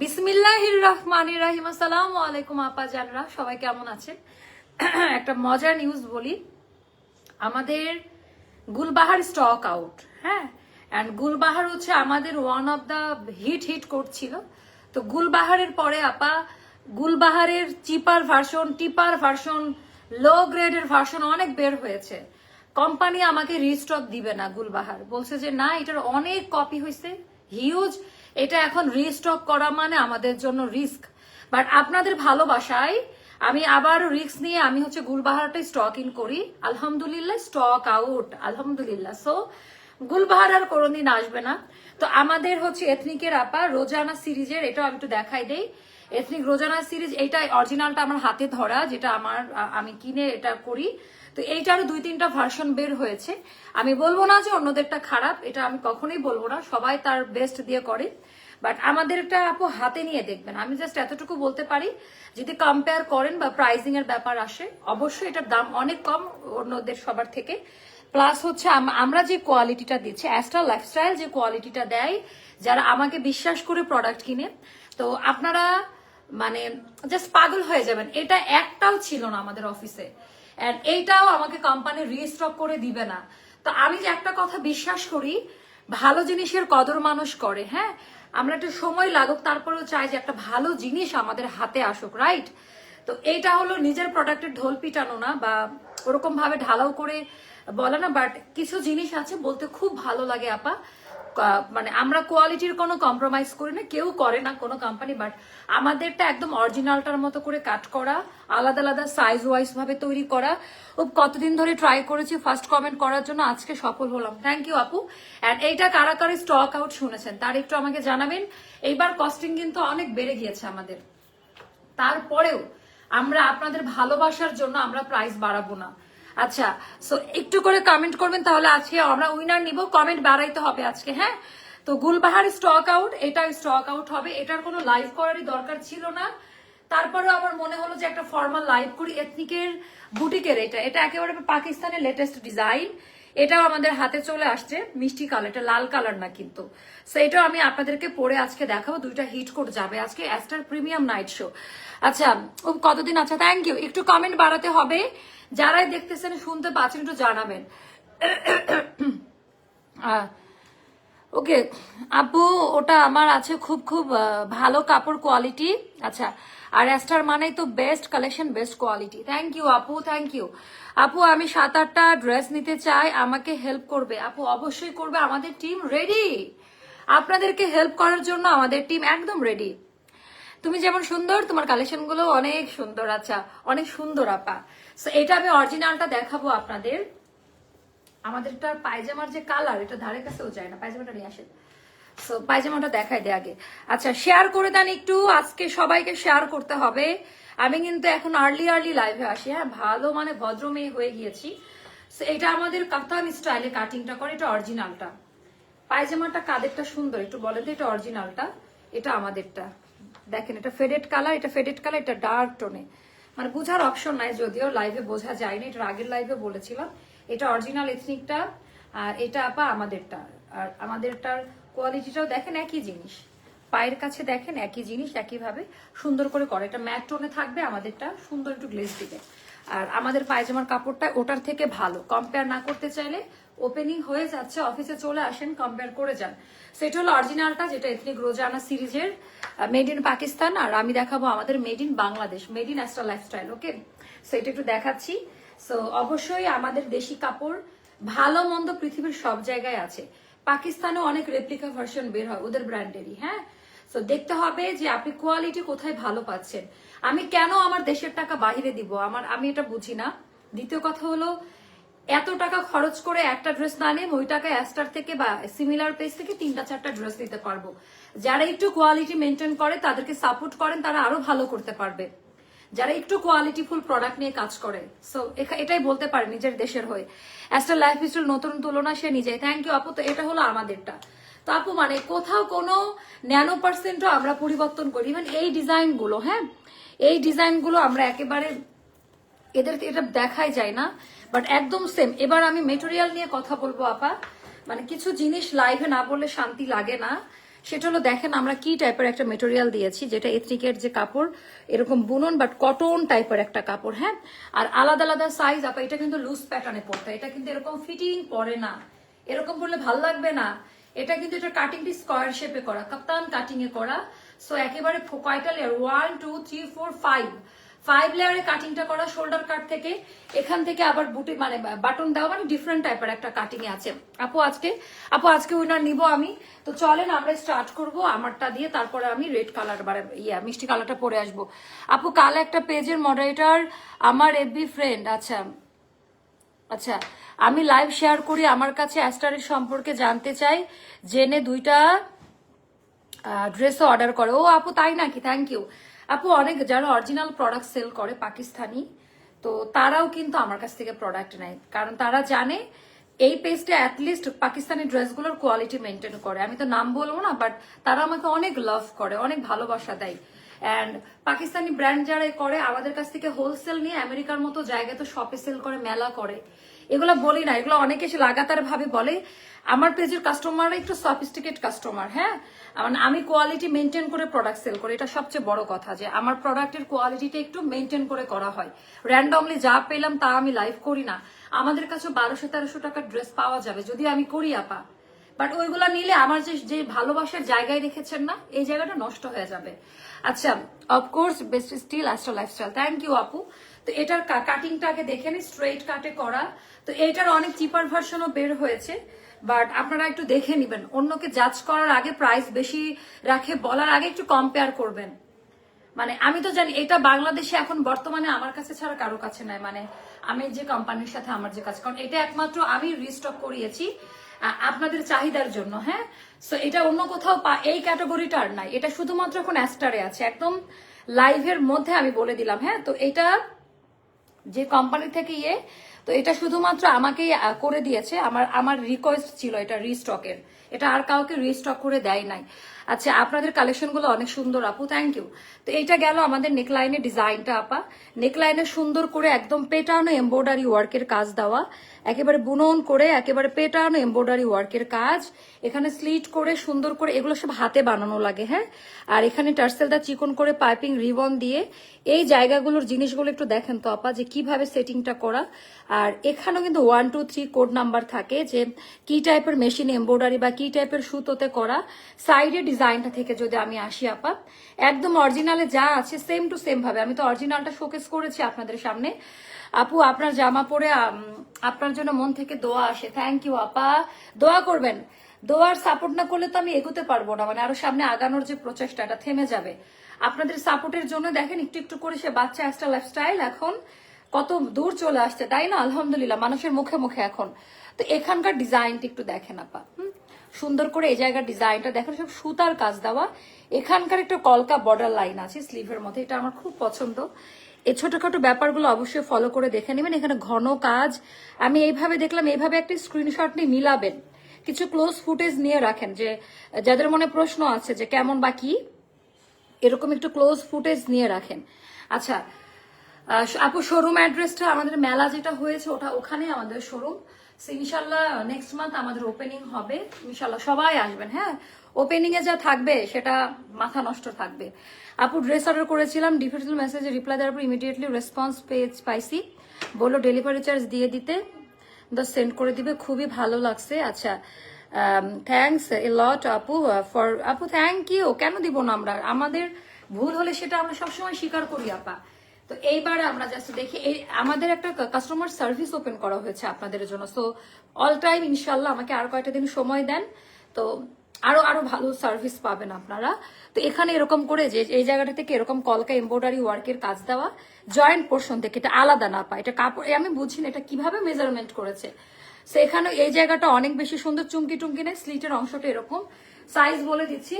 বিসমিল্লাহির রহমানির রাহিম। আসসালামু আলাইকুম, আপা জানরা, সবাই কেমন আছেন? একটা মজার নিউজ বলি। আমাদের গুলবাহার স্টক আউট হ্যাঁ? অ্যান্ড গুলবাহার হচ্ছে আমাদের one of the hit hit করছিল। তো গুলবাহারের পরে আপা, গুলবাহারের চিপার ভার্সন টিপার ভার্সন লো গ্রেডের ভার্সন অনেক বের হয়েছে। কোম্পানি আমাকে রিস্টক দিবে না গুলবাহার। বলছে যে, না, এটার অনেক কপি হয়েছে হিউজ এটা এখন রিস্টক করা মানে আমাদের জন্য রিস্ক বাট আপনাদের ভালোবাসায় আমি আবার রিস্ক নিয়ে আমি হচ্ছে গুলবাহারটা স্টক ইন করি। আলহামদুলিল্লাহ স্টক আউট আলহামদুলিল্লাহ। সো গুলবাহার আর কোনোদিন আসবে না। তো আমাদের হচ্ছে এথনিকের আপা, রোজানা সিরিজের, এটাও আমি একটু দেখাই দেই। এথনিক রোজানা সিরিজ এইটা অরিজিনালটা আমার হাতে ধরা, যেটা আমার আমি কিনে এটা করি। তো এইটারও দুই, তিনটা ভার্সন বের হয়েছে। আমি বলব না যে অন্যদেরটা খারাপ, এটা আমি কখনোই বলব না, সবাই তার বেস্ট দিয়ে করে। বাট আমাদেরটা আপু হাতে নিয়ে দেখবেন। আমি জাস্ট এতটুকু বলতে পারি, যদি কম্পেয়ার করেন বা প্রাইসিং এর ব্যাপার আসে, অবশ্যই এটার দাম অনেক কম অন্যদের সবার থেকে। প্লাস হচ্ছে আমরা যে কোয়ালিটিটা দিচ্ছি অ্যাস্ট্রা লাইফস্টাইল যে কোয়ালিটিটা দেয়, যারা আমাকে বিশ্বাস করে প্রোডাক্ট কিনে, তো আপনারা মানে জাস্ট পাগল হয়ে যাবেন। এটা একটাও ছিল না আমাদের অফিসে And এইটাও আমাকে কোম্পানি রিস্টক করে দিবে না। তো আমি যে একটা কথা বিশ্বাস করি, ভালো জিনিসের কদর মানুষ করে হ্যাঁ? আমরা একটু সময় লাগুক, তারপরেও চাই যে একটা ভালো জিনিস আমাদের হাতে আসুক রাইট তো এইটা হলো নিজের প্রোডাক্টের ঢোল পিটানো না, বা ওরকম ভাবে ঢালাও করে বলে না বাট কিছু জিনিস আছে বলতে খুব ভালো লাগে, আপা। মানে আমরা কোয়ালিটির কোনো কম্প্রোমাইজ করি না, কেউ করে না কোনো কোম্পানি বাট আমাদেরটা একদম অরিজিনালটার মতো করে কাট করা, আলাদা আলাদা সাইজ ওয়াইজ ভাবে তৈরি করা। ও কতদিন ধরে ট্রাই করেছি ফার্স্ট কমেন্ট করার জন্য আজকে সফল হলাম। থ্যাংক ইউ আপু। অ্যান্ড এইটা কারা কারা স্টক আউট শুনেছেন, তার একটু আমাকে জানাবেন। এইবার কস্টিং কিন্তু অনেক বেড়ে গিয়েছে আমাদের। তারপরেও আমরা আপনাদের ভালোবাসার জন্য আমরা প্রাইস বাড়াবো না। আচ্ছা সো একটু করে কমেন্ট করবেন তাহলে আজকে আমরা উইনার নিব। কমেন্ট বাড়াইতে হবে আজকে হ্যাঁ? তো গুলবাহার স্টক আউট এটা স্টক আউট হবে। এটার কোনো লাইভ করারই দরকার ছিল না। তারপরে আমার মনে হলো যে একটা ফর্মাল লাইভ করি এথনিকের বুটিকের এটা। এটা একেবারে পাকিস্তানের লেটেস্ট ডিজাইন এটাও আমাদের হাতে চলে আসছে, মিষ্টি কালার এটা লাল কালার না কিন্তু। সো এটাও আমি আপনাদেরকে পরে আজকে দেখাবো, দুইটা হিট কোড যাবে আজকে অ্যাস্টার প্রিমিয়াম নাইট শো আচ্ছা ও কতদিন আচ্ছা থ্যাংক ইউ একটু কমেন্ট বাড়াতে হবে, যারাই দেখতেছেন, শুনতে পাচ্ছেন, একটু জানাবেন। ওকে, আপু, ওটা আমার আছে, খুব খুব ভালো কাপড় কোয়ালিটি আচ্ছা আর অ্যাস্টার মানেই তো best collection best quality thank you আপু থ্যাংক ইউ আপু আমি সাত আটটা ড্রেস নিতে চাই, আমাকে হেল্প করবে। আপু অবশ্যই করবে। আমাদের টিম রেডি আপনাদেরকে হেল্প করার জন্য আমাদের টিম একদম রেডি তুমি যেমন সুন্দর, তোমার কালেকশনগুলো অনেক সুন্দর। আচ্ছা অনেক সুন্দর, আপা। এটা আমি অরিজিনালটা দেখাবো আপনাদের। আমাদেরটার পায়জামার যে কালার এটা ধারে কাছেও যায় না। পায়জামাটা নিয়ে আসেন। সো পায়জামাটা দেখাই দে আগে। আচ্ছা শেয়ার করে দেন একটু। আজকে সবাইকে শেয়ার করতে হবে। আমি কিন্তু এখন আর্লি আর্লি লাইভে আসি হ্যাঁ? ভালো মানে ভদ্র মেয়ে হয়ে গিয়েছি। So, এটা আমাদের কাতান স্টাইলে কাটিংটা করে এটা অরিজিনালটা পায়জামাটা কাদেরটা সুন্দর? একটু বলেন তো এটা অরিজিনালটা এটা আমাদেরটা। দেখেন এটা ফেডেড কালার এটা ফেডেড কালার এটা ডার্ক টোনে মানে বোঝার অপশন নাই যদিও লাইভে বোঝা যায়নি এটা আগের লাইভে বলেছিলাম। এটা অরিজিনাল এথনিকটা আর এটা আপা আমাদেরটা। আর আমাদেরটার কোয়ালিটিটাও দেখেন একই জিনিস। পায়ের কাছে দেখেন একই জিনিস, একইভাবে সুন্দর করে করে। এটা ম্যাট টোনে থাকবে, আমাদেরটা সুন্দর একটু গ্লেজ দিবে। আর আমাদের পায়জামার কাপড়টা ওটার থেকে ভালো। কম্পেয়ার না করতে চাইলে ওপেনিং হয়ে যাচ্ছে অফিসে চলে আসেন কম্পেয়ার করে যান। সেটা হলো অরিজিনালটা যেটা এথনিক রোজানা সিরিজের মেড ইন পাকিস্তান আর আমি দেখাবো আমাদের made in Bangladesh made in Astra lifestyle okay so এটা একটু দেখাচ্ছি। সো অবশ্যই আমাদের দেশি কাপড় ভালো মন্দ পৃথিবীর সব জায়গায় আছে। পাকিস্তানেও অনেক রেপ্লিকা ভার্সন বের হয় ওদের ব্র্যান্ডেরই হ্যাঁ? তো দেখতে হবে যে আপনি কোয়ালিটি কোথায় ভালো পাচ্ছেন। আমি কেন আমার দেশের টাকা বাহিরে দিব? আমার, আমি এটা বুঝি না। দ্বিতীয় কথা হলো, এত টাকা খরচ করে একটা ড্রেস না নিয়ে ওই টাকা অ্যাস্টার থেকে বা সিমিলার পেজ থেকে তিনটা, চারটা ড্রেস নিতে পারব। যারা একটু কোয়ালিটি মেনটেন করে, তাদেরকে সাপোর্ট করেন, তারা আরও ভালো করতে পারবে। যারা একটু কোয়ালিটিফুল প্রোডাক্ট নিয়ে কাজ করে। সো এটাই বলতে পারে নিজের দেশের হয়ে। অ্যাস্টার লাইফ স্টাইল নতুন তুলনা সে নিজে থ্যাংক ইউ আপু। তো এটা হলো আমাদেরটা। তো আপু মানে কোথাও কোনো ন্যানো পার্সেন্টও আমরা পরিবর্তন করি। ইভেন এই ডিজাইনগুলো হ্যাঁ? এই ডিজাইনগুলো আমরা একেবারে এদের এটা দেখাই যায় না। বাট একদম সেম এবার আমি মেটেরিয়াল নিয়ে কথা বলব, আপা। মানে কিছু জিনিস লাইভে না বললে শান্তি লাগে না। সেটা হলো দেখেন আমরা কি টাইপের একটা মেটেরিয়াল দিয়েছি, যেটা এথনিকের যে কাপড়, এরকম বুনন বাট কটন টাইপের একটা কাপড় হ্যাঁ? আর আলাদা আলাদা সাইজ আপা, এটা কিন্তু লুজ প্যাটার্নে পড়তে এটা কিন্তু এরকম ফিটিং পরে না। এরকম করলে ভালো লাগবে না। এটা কিন্তু এটা কাটিংটি স্কোয়ার শেপে করা, কাপ্তান কাটিং এ করা। সো একেবারে কয়টা layer one two three four five five লেয়ারে কাটিংটা করা শোল্ডার কাট থেকে, এখান থেকে আবার বুটি মানে বাটন দেওয়া মানে ডিফারেন্ট টাইপের একটা কাটিং আছে। আপু আজকে আপু আজকে উইনার নিব আমি। তো চলেন আমরা স্টার্ট করব আমারটা দিয়ে, তারপরে আমি রেড কালার মানে ইয়া, মিষ্টি কালারটা পরে আসব। আপু, কাল একটা পেজের মডারেটর আমার এফবি ফ্রেন্ড আচ্ছা আচ্ছা আমি লাইভ শেয়ার করি, আমার কাছে অ্যাস্টারের সম্পর্কে জানতে চাই, জেনে দুইটা ড্রেসও অর্ডার করে। ও, আপু, তাই নাকি? থ্যাংক ইউ আপু, অনেক যারা অরিজিনাল প্রোডাক্ট সেল করে পাকিস্তানি, তো তারাও কিন্তু আমার কাছ থেকে প্রোডাক্ট নেয়। কারণ তারা জানে এই পেজটা অ্যাটলিস্ট পাকিস্তানি ড্রেসগুলোর কোয়ালিটি মেনটেন করে। আমি তো নাম বলব না বাট তারা আমাকে অনেক লাভ করে, অনেক ভালোবাসা দেয়। অ্যান্ড পাকিস্তানি ব্র্যান্ড যারা করে, আমাদের কাছ থেকে হোলসেল নিয়ে আমেরিকার মতো জায়গায় তো শপে সেল করে, মেলা করে। এগুলো বলি না, এগুলো অনেকে এসে লাগাতার ভাবে বলে, আমার পেজের কাস্টমাররা একটু সফিস্টিকেট কাস্টমার হ্যাঁ? মানে আমি কোয়ালিটি মেনটেন করে প্রোডাক্ট সেল করি, এটা সবচেয়ে বড় কথা যে আমার প্রোডাক্টের কোয়ালিটিটা একটু মেনটেন করে করা হয়। র্যান্ডমলি যা পেলাম তা আমি লাইভ করি না। আমাদের কাছে বারোশো তেরোশো টাকার ড্রেস পাওয়া যাবে, যদি আমি করি আপা। বাট ওইগুলা নিলে আমার যে যে ভালোবাসার জায়গায় রেখেছেন না, এই জায়গাটা নষ্ট হয়ে যাবে। আচ্ছা of course best still Astra lifestyle thank you আপু। তো এটার কাটিংটাকে দেখে নি স্ট্রেট কাটে করা। তো এটার অনেক চিপার ভার্সনও বের হয়েছে। বাট আপনারা একটু দেখে নিবেন। অন্যকে জাজ করার আগে প্রাইস বেশি রাখে বলার আগে একটু কম্পেয়ার করবেন। মানে আমি তো জানি এটা বাংলাদেশে এখন বর্তমানে আমার কাছে ছাড়া কারও কাছে নাই। মানে আমি যে কোম্পানির সাথে আমার যে কাজ কারণ এটা একমাত্র আমি রিস্টক করিয়েছি আপনাদের চাহিদার জন্য হ্যাঁ? সো এটা অন্য কোথাও এই ক্যাটাগরিটার নাই। এটা শুধুমাত্র এখন অ্যাস্টারে আছে। একদম লাইভের মধ্যে আমি বলে দিলাম হ্যাঁ? তো এটা যে কোম্পানি থেকে ইয়ে তো এটা শুধুমাত্র আমাকেই করে দিয়েছে। আমার আমার রিকোয়েস্ট ছিল এটা রিস্টকের এটা আর কাউকে রিস্টক করে দেয় নাই। আচ্ছা আপনাদের কালেকশনগুলো অনেক সুন্দর আপু থ্যাংক ইউ তো এইটা গেল আমাদের নেকলাইনের ডিজাইনটা আপা। নেকলাইনে সুন্দর করে একদম পেটানো এমব্রয়ডারি ওয়ার্কের কাজ দেওয়া। একেবারে বুনন করে একেবারে পেটানো এমব্রয়ডারি ওয়ার্কের কাজ। এখানে স্লিট করে সুন্দর করে, এগুলো সব হাতে বানানো লাগে হ্যাঁ? আর এখানে টার্সেলটা চিকন করে পাইপিং রিবন দিয়ে এই জায়গাগুলোর জিনিসগুলো একটু দেখেন তো, আপা, যে কীভাবে সেটিংটা করা। আর এখানেও কিন্তু one two three code number থাকে যে কি টাইপের মেশিন এমব্রয়ডারি বা কি টাইপের সুতোতে করা সাইডে ডিজাইনটা থেকে যদি আমি আসি আপা, একদম অরিজিনালে যা আছে সেম টু সেম ভাবে। আমি তো অরিজিনালটা শোকেস করেছি আপনাদের সামনে। আপু, আপনার জামা পরে আপনার জন্য মন থেকে দোয়া আসে। থ্যাংক ইউ আপা। দোয়া করবেন। দোয়ার সাপোর্ট না করলে তো আমি এগোতে পারব না। মানে আরও সামনে আগানোর যে প্রচেষ্টাটা থেমে যাবে। আপনাদের সাপোর্টের জন্য দেখেন, একটু একটু করে সে বাচ্চা একটা লাইফস্টাইল এখন কত দূর চলে আসছে। তাই না? আলহামদুলিল্লাহ, মানুষের মুখে মুখে এখন। তো এখানকার ডিজাইনটা একটু দেখেন আপা, হুম? সুন্দর করে এই জায়গার ডিজাইনটা দেখেন, সব সুতার কাজ দেওয়া। এখানকার একটা কলকা বর্ডার লাইন আছে স্লিভের মধ্যে এটা আমার খুব পছন্দ। এই ছোটখাটো ব্যাপারগুলো অবশ্যই ফলো করে দেখে নেবেন, এখানে ঘন কাজ। আমি এইভাবে দেখলাম, এইভাবে একটা স্ক্রিনশট নিয়ে মিলাবেন। কিছু ক্লোজ ফুটেজ নিয়ে রাখেন, যে যাদের মনে প্রশ্ন আছে যে কেমন বা কি, এরকম একটু ক্লোজ ফুটেজ নিয়ে রাখেন। আচ্ছা আপু শোরুম অ্যাড্রেসটা আমাদের মেলা যেটা হয়েছে, ওটা ওখানে আমাদের শোরুম ইনশাল্লাহ নেক্সট মান্থ আমাদের ওপেনিং হবে। ইনশাল্লাহ সবাই আসবেন হ্যাঁ? ওপেনিং এ যা থাকবে, সেটা মাথা নষ্ট থাকবে। আপু ড্রেস অর্ডার করেছিলাম ডিফিউজাল মেসেজে রিপ্লাই দেওয়ার পর ইমিডিয়েটলি রেসপন্স পেজ পাইছি। বলল ডেলিভারি চার্জ দিয়ে দিতে। দা সেন্ড করে দিবে, খুবই ভালো লাগছে। আচ্ছা থ্যাংকস এ লট আপু ফর আপু থ্যাংক ইউ কেন দিব না আমরা? আমাদের ভুল হলে সেটা আমরা সবসময় স্বীকার করি, আপা। তো এইবার আমরা জাস্ট দেখি, এই আমাদের একটা কাস্টমার সার্ভিস ওপেন করা হয়েছে আপনাদের জন্য। সো অল টাইম ইনশাল্লাহ আমাকে আর কয়টা দিন সময় দেন। তো আরও আরও ভালো সার্ভিস পাবেন আপনারা। তো এখানে এরকম করে যে, এই জায়গাটা থেকে এরকম কলকা এমব্রয়ডারি ওয়ার্কের কাজ দেওয়া জয়েন্ট পোর্শন থেকে এটা আলাদা না পায়। এটা কাপড় আমি বুঝি না এটা কীভাবে মেজারমেন্ট করেছে। সো এখানে এই জায়গাটা অনেক বেশি সুন্দর চুমকি টুমকি নেই স্লিটের অংশটা এরকম। সাইজ বলে দিচ্ছি।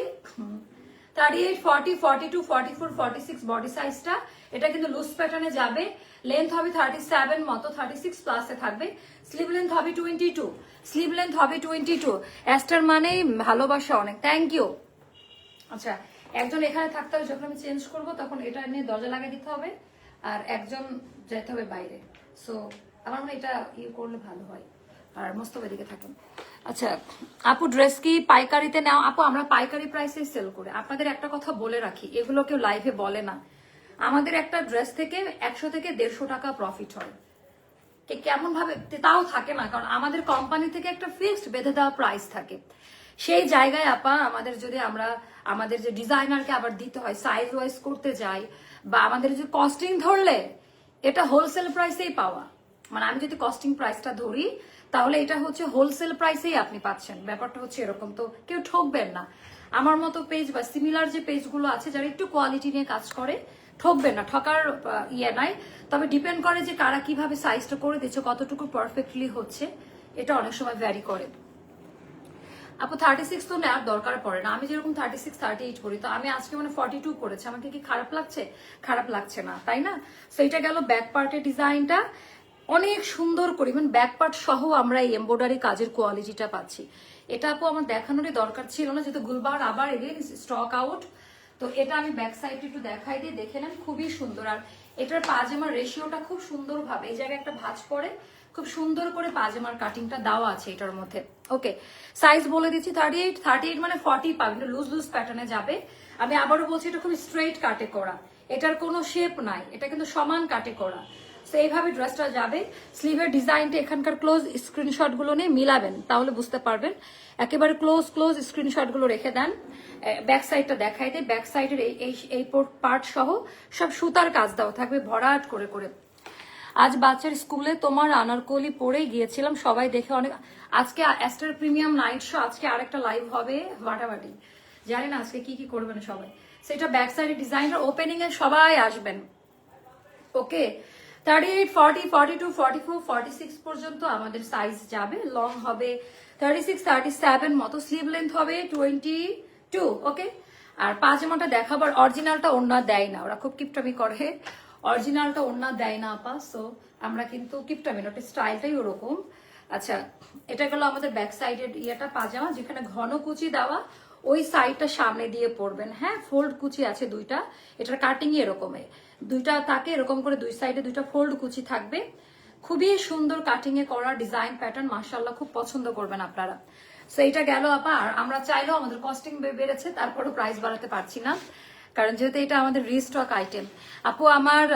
Thirty eight forty forty two forty four forty six body সাইজটা এটা কিন্তু লুজ প্যাটার্নে যাবে। লেন্থ হবে থার্টি সেভেন মতো থার্টি সিক্স প্লাসে থাকবে। স্লিভ লেন্থ হবে টোয়েন্টি টু স্লিভ লেন্থ হবে টোয়েন্টি টু অ্যাস্টার মানেই ভালোবাসা অনেক। থ্যাংক ইউ আচ্ছা একজন এখানে থাকতে হবে, যখন আমি চেঞ্জ করব, তখন এটা নিয়ে দরজা লাগিয়ে দিতে হবে। আর একজন যেতে হবে বাইরে। সো আমার মনে এটা ইয়ে করলে ভালো হয়। আর মস্তব এদিকে থাকেন। আচ্ছা আপু ড্রেস কি পাইকারিতে নাও? আপু, আমরা পাইকারি প্রাইসে সেল করে। আপনাদের একটা কথা বলে রাখি, এগুলো কেউ লাইভে বলে না। আমাদের একটা ড্রেস থেকে একশো থেকে দেড়শো টাকা প্রফিট হয়। কেমন ভাবে তাও থাকে না, কারণ আমাদের কোম্পানি থেকে একটা ফিক্সড বেঁধে দেওয়া প্রাইস থাকে। সেই জায়গায় আপা, আমাদের যদি আমরা, আমাদের যে ডিজাইনারকে আবার দিতে হয় সাইজ ওয়াইজ করতে যাই, বা আমাদের যে কস্টিং ধরলে, এটা হোলসেল প্রাইসেই পাওয়া। মানে আমি যদি কস্টিং প্রাইসটা ধরি তাহলে এটা হচ্ছে হোলসেল প্রাইসেই আপনি পাচ্ছেন। ব্যাপারটা হচ্ছে এরকম। তো কেউ ঠকবেন না। আমার মতো পেজ বা সিমিলার যে পেজগুলো আছে, যারা একটু কোয়ালিটি নিয়ে কাজ করে, ঠকবেন না। ঠকার ইয়ে নাই। তবে ডিপেন্ড করে যে কারা কীভাবে সাইজটা করে দিচ্ছে, কতটুকু পারফেক্টলি হচ্ছে, এটা অনেক সময় ভ্যারি করে। আপু থার্টি সিক্স তো নেওয়ার দরকার পড়ে না। আমি যেরকম থার্টি সিক্স থার্টি এইট করি, তো আমি আজকে মানে ফর্টি টু করেছি। আমাকে কি খারাপ লাগছে? খারাপ লাগছে না, তাই না? সেইটা গেল ব্যাক পার্টের ডিজাইনটা অনেক সুন্দর করি মানে ব্যাক পার্ট সহ আমরা এই এমব্রয়ডারি কাজের কোয়ালিটিটা পাচ্ছি। এটা আপু আমার দেখানোরই দরকার ছিল না, যেহেতু গুলবার আবার এগেন স্টক আউট তো এটা আমি ব্যাক সাইডে একটু দেখাই দিয়ে দেখে নেন, খুবই সুন্দর। আর এটার পাজামার রেশিওটা খুব সুন্দরভাবে এই জায়গায় একটা ভাঁজ পড়ে, খুব সুন্দর করে পাজামার কাটিংটা দেওয়া আছে এটার মধ্যে। ওকে সাইজ বলে দিচ্ছি থার্টি এইট থার্টি এইট মানে ফর্টি পাবেন লুজ লুজ প্যাটার্নে যাবে। আমি আবারও বলছি, এটা খুব স্ট্রেট কাটে করা। এটার কোনো শেপ নাই, এটা কিন্তু সমান কাটে করা। তো এইভাবে ড্রেসটা যাবে। স্লিভের ডিজাইনটা এখানকার ক্লোজ স্ক্রিনশটগুলো নিয়ে মিলাবেন, তাহলে বুঝতে পারবেন। একেবারে ক্লোজ ক্লোজ স্ক্রিনশটগুলো রেখে দেন। ব্যাক সাইডটা দেখাই দেয় ব্যাক সাইডের এই, এই- পার্ট সহ সব সুতার কাজ দেওয়া থাকবে ভরাট করে করে। আজ বাচ্চার স্কুলে তোমার আনারকলি পরেই গিয়েছিলাম। সবাই দেখে অনেক আজকে অ্যাস্টার প্রিমিয়াম নাইট শো আজকে আরেকটা লাইভ হবে ফাটাফাটি জানি না আজকে কি কি করবেন সবাই। সেটা ব্যাক সাইডের ডিজাইনটা ওপেনিং এ সবাই আসবেন। Okay thirty eight forty forty two forty four forty six পর্যন্ত আমাদের সাইজ যাবে। লং হবে থার্টি সিক্স থার্টি সেভেন মতো স্লিভ লেন্থ হবে টোয়েন্টি টু ওকে আর পাজামাটা দেখাবার অরিজিনালটা ওড়না দেয় না। ওরা খুব কিপটামি করে। অরিজিনালটা ওড়না দেয় না, আপা। সো আমরা কিন্তু কিপটামি ওটা স্টাইলটাই ওরকম। আচ্ছা এটা গেল আমাদের ব্যাক সাইডের ইয়েটা, পাজামা, যেখানে ঘন কুচি দেওয়া, ওই সাইডটা সামনে দিয়ে পড়বেন হ্যাঁ ফোল্ড কুচি আছে দুইটা। এটার কাটিং এরকমের দুইটা তাকে এরকম করে দুই সাইডে দুইটা ফোল্ড কুচি থাকবে। খুবই সুন্দর কাটিং এ করা ডিজাইন প্যাটার্ন মার্শাল্লাহ খুব পছন্দ করবেন আপনারা। সো এটা গেল আপা, আর আমরা চাইলেও আমাদের কস্টিং বেড়েছে, তারপরও প্রাইস বাড়াতে পারছি না। কারণ যেহেতু এটা আমাদের রিস্টক আইটেম আপু, আমার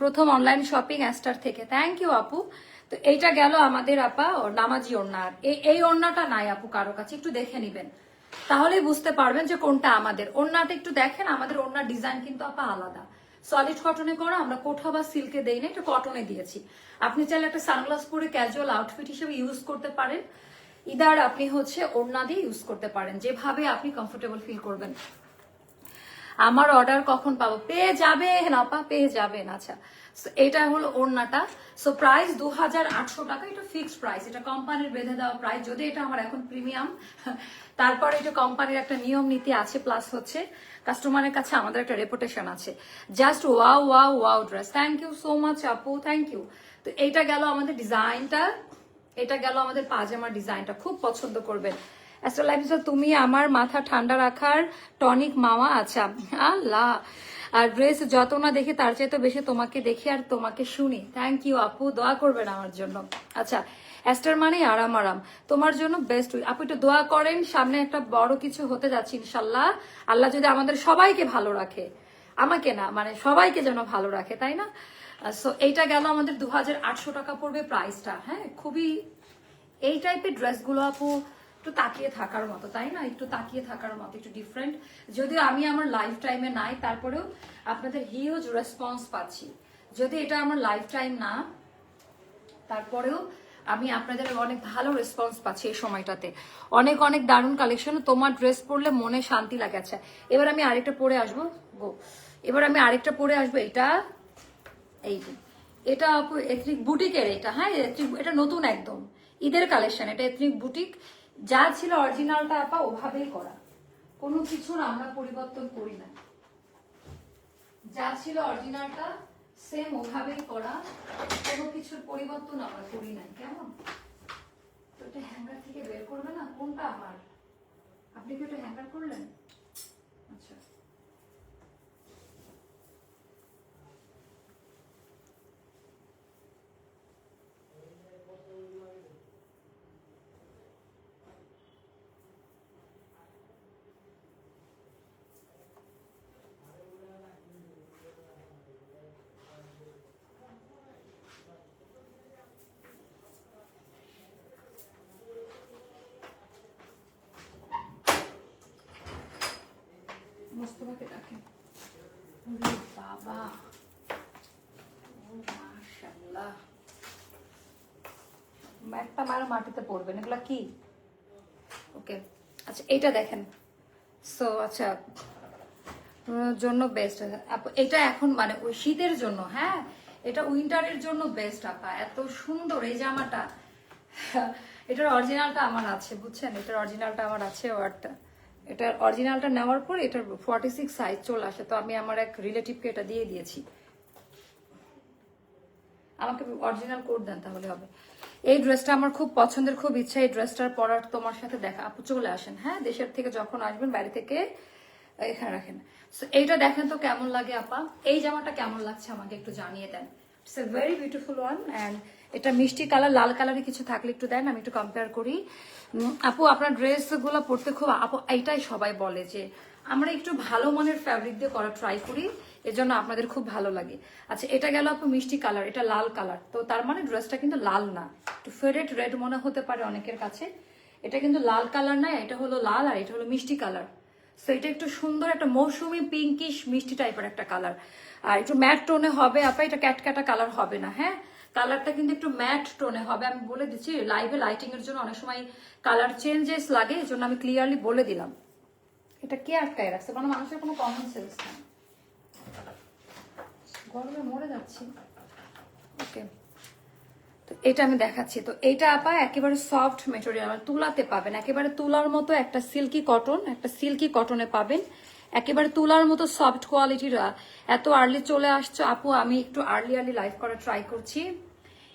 প্রথম অনলাইন শপিং অ্যাস্টার থেকে। থ্যাংক ইউ আপু। তো এইটা গেল আমাদের আপা ও নামাজি ওড়নার এই এই ওড়নাটা নাই আপু কারও কাছে, একটু দেখে নিবেন। তাহলেই বুঝতে পারবেন যে কোনটা আমাদের। ওড়নাটা একটু দেখেন, আমাদের ওড়নার ডিজাইন কিন্তু আপা আলাদা। সলিড কটনে করা, আমরা কোঠা বা সিল্কে দেই না, এটা কটনে দিয়েছি। আপনি চাইলে একটা সানগ্লাস পরে ক্যাজুয়াল আউটফিট হিসেবে ইউজ করতে পারেন। ইদার আপনি হচ্ছে ওড়না দিয়ে ইউজ করতে পারেন, যেভাবে আপনি কমফোর্টেবল ফিল করবেন। আমার অর্ডার কখন পাবো? পেয়ে যাবে যাবেন, আপা, পেয়ে যাবেন আচ্ছা। এটা হলো ওড়নাটা। সো প্রাইস দু হাজার আটশো টাকা, এটা ফিক্সড প্রাইস এটা কোম্পানির বেঁধে দেওয়া প্রাইস যদি এটা আমার এখন প্রিমিয়াম তারপর এটা কোম্পানির একটা নিয়ম নীতি আছে প্লাস হচ্ছে কাস্টমারের কাছে আমাদের একটা রেপুটেশন আছে। Just wow wow wow dress thank you so much আপু থ্যাংক ইউ তো এইটা গেল আমাদের ডিজাইনটা এটা গেল আমাদের পাজামার ডিজাইনটা খুব পছন্দ করবেন। তুমি আমার মাথা ঠান্ডা রাখার টনিক মামা আচ্ছা আল্লাহ। আর ড্রেস যত না দেখি, তার চাইতে বেশি তোমাকে দেখি আর তোমাকে শুনি। থ্যাংক ইউ আপু দোয়া করবেন আমার জন্য। আচ্ছা অ্যাস্টার মানে আরাম আরাম। তোমার জন্য বেস্ট আপু, একটু দোয়া করেন, সামনে একটা বড় কিছু হতে যাচ্ছে, ইনশাল্লাহ। আল্লাহ যদি আমাদের সবাইকে ভালো রাখে, আমাকে না মানে সবাইকে যেন ভালো রাখে, তাই না? সো এইটা গেল আমাদের দু হাজার আটশো টাকা পড়বে প্রাইসটা হ্যাঁ? খুবই এই টাইপের ড্রেসগুলো আপু, একটু তাকিয়ে থাকার মতো, তাই না? একটু তাকিয়ে থাকার মতো, একটু ডিফারেন্ট যদিও আমি আমার লাইফ টাইমে নাই, তারপরেও আপনাদের হিউজ রেসপন্স পাচ্ছি। যদি এটা আমার লাইফ টাইম না, তারপরেও আমি আপনাদের অনেক ভালো রেসপন্স পাচ্ছি এই সময়টাতে। অনেক অনেক দারুণ কালেকশন তোমার ড্রেস পরলে মনে শান্তি লাগে আচ্ছা এবার আমি আরেকটা পরে আসব। গো। এবার আমি আরেকটা পরে আসব, এটা, এই এটা এথনিক বুটিকের এটা হ্যাঁ এটা নতুন একদম। ঈদের কালেকশন এটা এথনিক বুটিক যা ছিল অরিজিনালটা আপা ওভাবেই করা। কোনো কিছুর আমরা পরিবর্তন করি না। যা ছিল অরিজিনালটা সেম ওভাবেই করা। কোনো কিছুর পরিবর্তন আমরা করি নাই, কেমন? তো এটা হ্যাঙ্গার থেকে বের করবে না? কোনটা আমার আপনি কি ওটা হ্যাঙ্গার করলেন আচ্ছা তোমাকে ডাকে। বাবা। ও মাশাআল্লাহ। একটা মারা মাটিতে পড়বেন এগুলা কি? ওকে আচ্ছা এইটা দেখেন। সো আচ্ছা জন্য বেস্ট এটা এখন মানে ওই শীতের জন্য হ্যাঁ? এটা উইন্টারের জন্য বেস্ট আপা। এত সুন্দর, এই জামাটা এটার অরিজিনালটা আমার আছে, বুঝছেন? এটার অরিজিনালটা আমার আছে ওয়ারটা এটার অরিজিনালটা নেওয়ার পর এটার ফর্টি সিক্স সাইজ চলে আসে। তো আমি আমার এক রিলেটিভকে এটা দিয়ে দিয়েছি। আমাকে অরিজিনাল কোড দেন তাহলে হবে। এই ড্রেসটা আমার খুব পছন্দের খুব ইচ্ছা এই ড্রেসটার পরার। তোমার সাথে দেখা আপু চলে আসেন। হ্যাঁ দেশের থেকে যখন আসবেন বাড়ি থেকে এখানে রাখেন। So, এইটা দেখেন তো কেমন লাগে আপা। এই জামাটা কেমন লাগছে আমাকে একটু জানিয়ে দেন। It's a very beautiful one and এটা মিষ্টি কালার, লাল কালারে কিছু থাকলে একটু দেন, আমি একটু কম্পেয়ার করি। আপু, আপনার ড্রেসগুলো পরতে খুব আপু, এইটাই সবাই বলে যে আমরা একটু ভালো মানের ফ্যাব্রিক দিয়ে করা ট্রাই করি, এজন্য আপনাদের খুব ভালো লাগে। আচ্ছা এটা গেল আপু মিষ্টি কালার, এটা লাল কালার। তো তার মানে ড্রেসটা কিন্তু লাল না। একটু ফেরেট রেড মনে হতে পারে অনেকের কাছে। এটা কিন্তু লাল কালার না, এটা হলো লাল আর এটা হলো মিষ্টি কালার। সো এটা একটু সুন্দর একটা মৌসুমি পিঙ্কিশ মিষ্টি টাইপের একটা কালার। আর একটু ম্যাট টোনে হবে, আপা, এটা ক্যাটক্যাটা কালার হবে না হ্যাঁ? কালারটা কিন্তু একটু ম্যাট টোনে হবে। আমি বলে দিচ্ছি লাইভে লাইটিং এর জন্য অনেক সময় কালার চেঞ্জেস লাগে, এই আমি ক্লিয়ারলি বলে দিলাম। এটা কে আটকায় রাখছে? মানে মানুষের কোনো কমন সেন্স নেই। গরমে মরে যাচ্ছি। ওকে এটা আমি দেখাচ্ছি। তো এটা আপা একেবারে সফট মেটেরিয়াল মানে তুলাতে পাবেন। একেবারে তুলার মতো একটা সিল্কি কটন একটা সিল্কি কটনে পাবেন। একেবারে তোলার মতো সফট কোয়ালিটির এত আর্লি চলে আসছো। আপু, আমি একটু আর্লি আর্লি লাইফ করা ট্রাই করছি।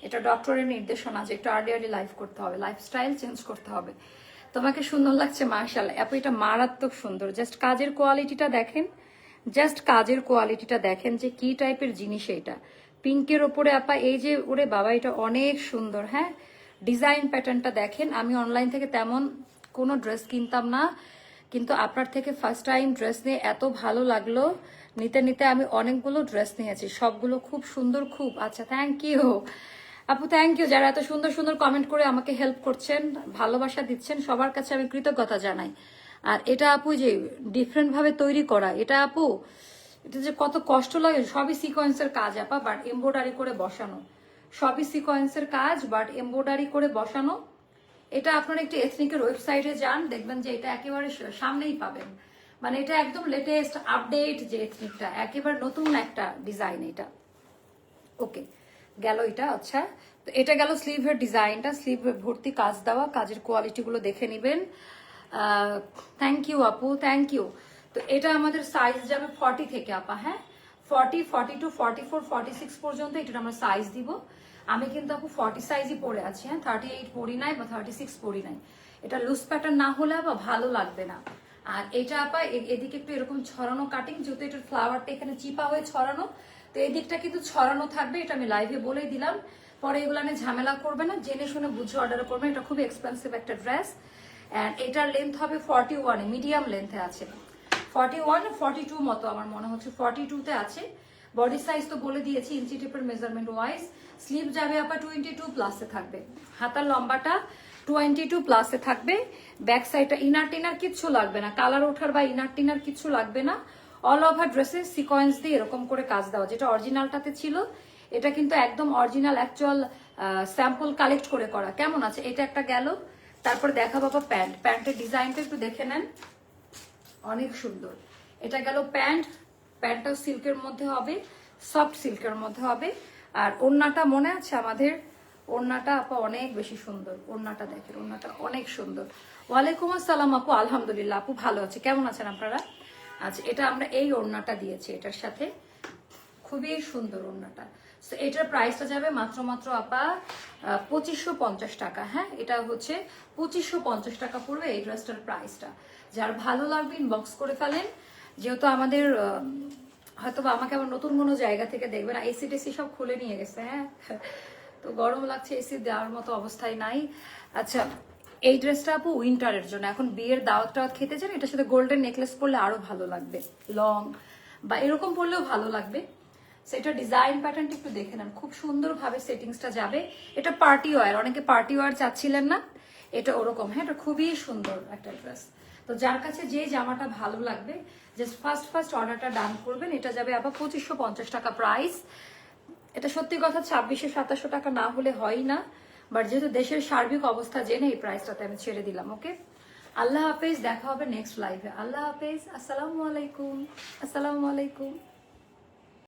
এটা ডক্টরের নির্দেশনা যে একটু আর্লি আর্লি লাইফ করতে হবে। লাইফস্টাইল চেঞ্জ করতে হবে। তোমাকে সুন্দর লাগছে মার্শাল আপু, এটা মারাত্মক সুন্দর। জাস্ট কাজের কোয়ালিটিটা দেখেন। জাস্ট কাজের কোয়ালিটিটা দেখেন যে কি টাইপের জিনিস এটা। পিঙ্কের ওপরে আপা, এই যে ওরে বাবা, এটা অনেক সুন্দর হ্যাঁ? ডিজাইন প্যাটার্নটা দেখেন। আমি অনলাইন থেকে তেমন কোনো ড্রেস কিনতাম না। কিন্তু আপনার থেকে ফার্স্ট টাইম ড্রেস নিয়ে এত ভালো লাগল। নিতে নিতে আমি অনেকগুলো ড্রেস নিয়েছি। সবগুলো খুব সুন্দর, খুব। আচ্ছা থ্যাংক ইউ আপু থ্যাংক ইউ যারা এত সুন্দর সুন্দর কমেন্ট করে আমাকে হেল্প করছেন, ভালোবাসা দিচ্ছেন, সবার কাছে আমি কৃতজ্ঞতা জানাই। আর এটা আপু যে ডিফারেন্ট ভাবে তৈরি করা, এটা আপু, এটা যে কত কষ্ট লাগে, সবই সিকোয়েন্সের কাজ আপা বাট এমব্রয়ডারি করে বসানো। সবই সিকোয়েন্সের কাজ বাট এমব্রয়ডারি করে বসানো। এটা আপনারা একটি এথনিকের ওয়েবসাইটে যান, দেখবেন যে এটা একেবারে সামনেই পাবেন। মানে এটা একদম লেটেস্ট আপডেট যে এথনিকটা একেবারে নতুন একটা ডিজাইন এটা। ওকে গেল এটা আচ্ছা। তো এটা গেল স্লিভের ডিজাইনটা স্লিভ ভর্তি কাজ দেওয়া, কাজের কোয়ালিটি গুলো দেখে নেবেন। থ্যাংক ইউ আপু থ্যাংক ইউ তো এটা আমাদের সাইজ যাবে ফর্টি থেকে, আপা হ্যাঁ? Forty forty two forty four forty six পর্যন্ত এটা আমরা সাইজ দিব। আমি কিন্তু আপু ফর্টি সাইজই পরে আছি হ্যাঁ? থার্টি এইট পরি নাই বা থার্টি সিক্স পরি নাই। এটা লুজ প্যাটার্ন না হলে আবার ভালো লাগবে না। আর এটা আপা এদিকে একটু এরকম ছড়ানো কাটিং যেহেতু এটার ফ্লাওয়ারটা এখানে চিপা হয়ে ছড়ানো, তো এদিকটা কিন্তু ছড়ানো থাকবে, এটা আমি লাইভে বলেই দিলাম। পরে এগুলো আমি ঝামেলা করবে না, জেনে শুনে বুঝে অর্ডার করবে, এটা খুব এক্সপেন্সিভ একটা ড্রেস অ্যান্ড এটার লেন্থ হবে ফর্টি ওয়ানে মিডিয়াম লেন্থে আছে। ফর্টি ওয়ান ফর্টি টু মতো আমার মনে হচ্ছে ফর্টি টুতে আছে। বডি সাইজ তো বলে দিয়েছি ইঞ্চি মেজারমেন্ট ওয়াইজ স্লিভ যাবে আপা টোয়েন্টি টু প্লাসে থাকবে। হাতার লম্বাটা টোয়েন্টি টু প্লাসে থাকবে। ব্যাক সাইডটা ইনার টিনার কিচ্ছু লাগবে না। কালার ওঠার বা ইনার টিনার কিচ্ছু লাগবে না। অল ওভার ড্রেসে সিকোয়েন্স দিয়ে এরকম করে কাজ দেওয়া। যেটা অরিজিনালটাতে ছিল, এটা কিন্তু একদম অরিজিনাল অ্যাকচুয়াল স্যাম্পল কালেক্ট করে করা। কেমন আছে? এটা একটা গেল। তারপর দেখা বাবা প্যান্ট প্যান্টের ডিজাইনটা একটু দেখে নেন। অনেক সুন্দর। এটা গেল প্যান্ট প্যান্টটাও সিল্কের মধ্যে হবে। সফট সিল্কের মধ্যে হবে। আর ওড়নাটা মনে আছে আমাদের? ওড়নাটা আপা অনেক বেশি সুন্দর। ওড়নাটা দেখেন ওড়নাটা অনেক সুন্দর। ওয়ালাইকুম আসসালাম আপু আলহামদুলিল্লাহ আপু ভালো আছে। কেমন আছেন আপনারা? আচ্ছা এটা আমরা এই ওড়নাটা দিয়েছি এটার সাথে খুবই সুন্দর ওড়নাটা। So, এটার প্রাইসটা যাবে মাত্র মাত্র আপা পঁচিশশো পঞ্চাশ টাকা হ্যাঁ? এটা হচ্ছে পঁচিশশো পঞ্চাশ টাকা পড়বে এই ড্রেসটার প্রাইসটা যার ভালো লাগবে ইনবক্স করে ফেলেন। যেহেতু আমাদের হয়তো বা আমাকে আবার নতুন কোনো জায়গা থেকে দেখবে না এসি টেসি সব খুলে নিয়ে গেছে হ্যাঁ? তো গরম লাগছে এসি দেওয়ার মতো অবস্থায় নাই। আচ্ছা এই ড্রেসটা আপু উইন্টারের জন্য, এখন বিয়ের দাওয়াত টাওয়াত খেতে চান? এটার সাথে গোল্ডেন নেকলেস পরলে আরও ভালো লাগবে লং বা এরকম পরলেও ভালো লাগবে। সেটা ডিজাইন প্যাটার্নটা একটু দেখে নেন, খুব সুন্দরভাবে সেটিংসটা যাবে। এটা পার্টি ওয়ার অনেকে পার্টি ওয়ার চাচ্ছিলেন না, এটা ওরকম হ্যাঁ? এটা খুবই সুন্দর একটা ড্রেস তো যার কাছে যে জামাটা ভালো লাগবে জাস্ট ফার্স্ট ফার্স্ট অর্ডারটা ডান করবেন, এটা যাবে আবার পঁচিশশো পঞ্চাশ টাকা প্রাইস এটা সত্যি কথা, ছাব্বিশে সাতাশশো টাকা না হলে হয় না বাট যেহেতু দেশের সার্বিক অবস্থা জেনে এই প্রাইসটাতে আমি ছেড়ে দিলাম ওকে আল্লাহ হাফেজ, দেখা হবে নেক্সট লাইভে আল্লাহ হাফেজ, আসসালামু আলাইকুম আসসালামু আলাইকুম।